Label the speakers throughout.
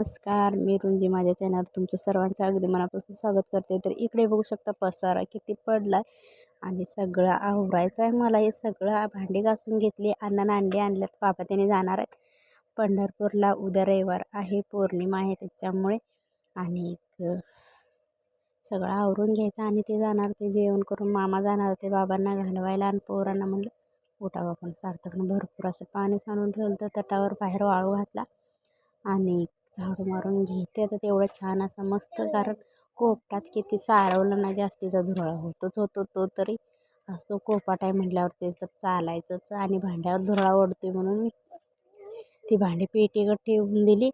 Speaker 1: नमस्कार मी रुंजी माझ्या चॅनल तुमचं सर्वांचं अगदी मनापासून स्वागत करते. तर इकडे बघू शकता पसारा किती पडला आणि सगळं आवरायचं आहे मला. हे सगळं भांडी घासून घेतली. अण्णानं अंडी आणल्यात. बाबा त्याने जाणार आहेत. पंढरपूरला उद्या रविवार आहे. पौर्णिमा आहे त्याच्यामुळे. आणि सगळं आवरून घ्यायचं आणि ते जाणार. ते जेवण करून मामा जाणार. ते बाबांना घालवायला आणि पोरांना म्हणलं उठावं आपण. सार्थकनं भरपूर असं पाणी सांडून ठेवलं तर तटावर बाहेर वाळू घातला. आणि झाडू मारून घेते. तर तेवढं छान असं मस्त कारण कोपटात किती सारवलं ना जास्तीचा धुरळा होतोच होतो तो तरी. असं कोपाट आहे म्हटल्यावर ते तर चालायचंच आणि भांड्यावर धुरळा ओढतोय म्हणून मी. ती भांडी पेटीकडे ठेवून दिली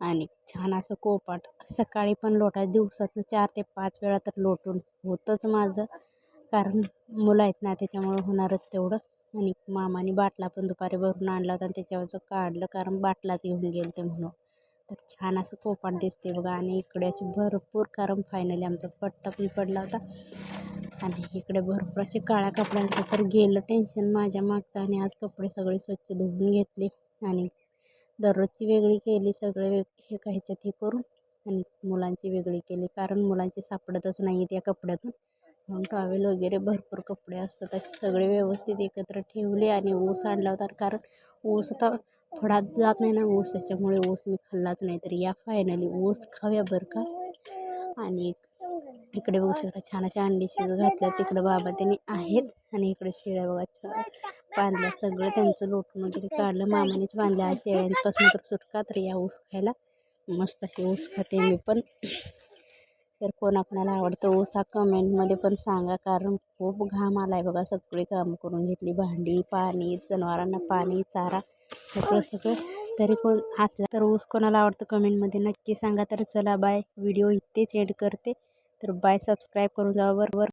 Speaker 1: आणि छान असं कोपाट. सकाळी पण लोटा दिवसातनं चार ते पाच वेळा तर लोटून होतंच माझं कारण मुलं आहेत ना त्याच्यामुळं होणारच तेवढं. आणि मामाने बाटला पण दुपारी भरून आणला होता आणि त्याच्यावरचं काढलं कारण बाटलाच घेऊन गेले ते म्हणून. तर छान असं पोपाट दिसते बघा. आणि इकडे अशी भरपूर कारण फायनली आमचा पट्टा पण पडला होता. आणि इकडे भरपूर असे काळ्या कपड्यांचं तर गेलं टेन्शन माझ्या मागचं. आणि आज कपडे सगळे स्वच्छ धुवून घेतले. आणि दररोजची वेगळी केली सगळे वेग हे ह्याच्यात हे करून. आणि मुलांची वेगळी केली. कारण मुलांची सापडतच नाही त्या कपड्यातून. म्हणून टॉवेल वगैरे भरपूर कपडे असतात. असे सगळे व्यवस्थित एकत्र ठेवले आणि ऊस आणला होता. कारण ऊस आता थोडा जात नाही ना ऊस त्याच्यामुळे ऊस मी खाल्लाच नाही. तर या फायनली ऊस खाव्या बरं का. आणि इकडे बघू शकता छान अशा अंडी शिज घातल्या तिकडं बाबा त्यांनी आहेत आणि इकडे शेळ्या बघा छान बांधल्या. सगळं त्यांचं लोटून वगैरे काढलं. मामानेच बांधल्या शेळ्यांपासून तर सुटका. तर या ऊस खायला मस्त अशी ऊस खाते मी पण. तर कोणाकोणाला आवडतं ऊस हा कमेंटमध्ये पण सांगा. कारण खूप घाम आला आहे बघा. सगळी कामं करून घेतली. भांडी पाणी जनावरांना पाणी चारा. सगळं सगळं. तरी कोण असला तर ऊस कोणाला आवडतं कमेंटमध्ये नक्की सांगा. तर चला बाय. व्हिडिओ इथेच एड करते. तर बाय. सबस्क्राईब करून जावा बरोबर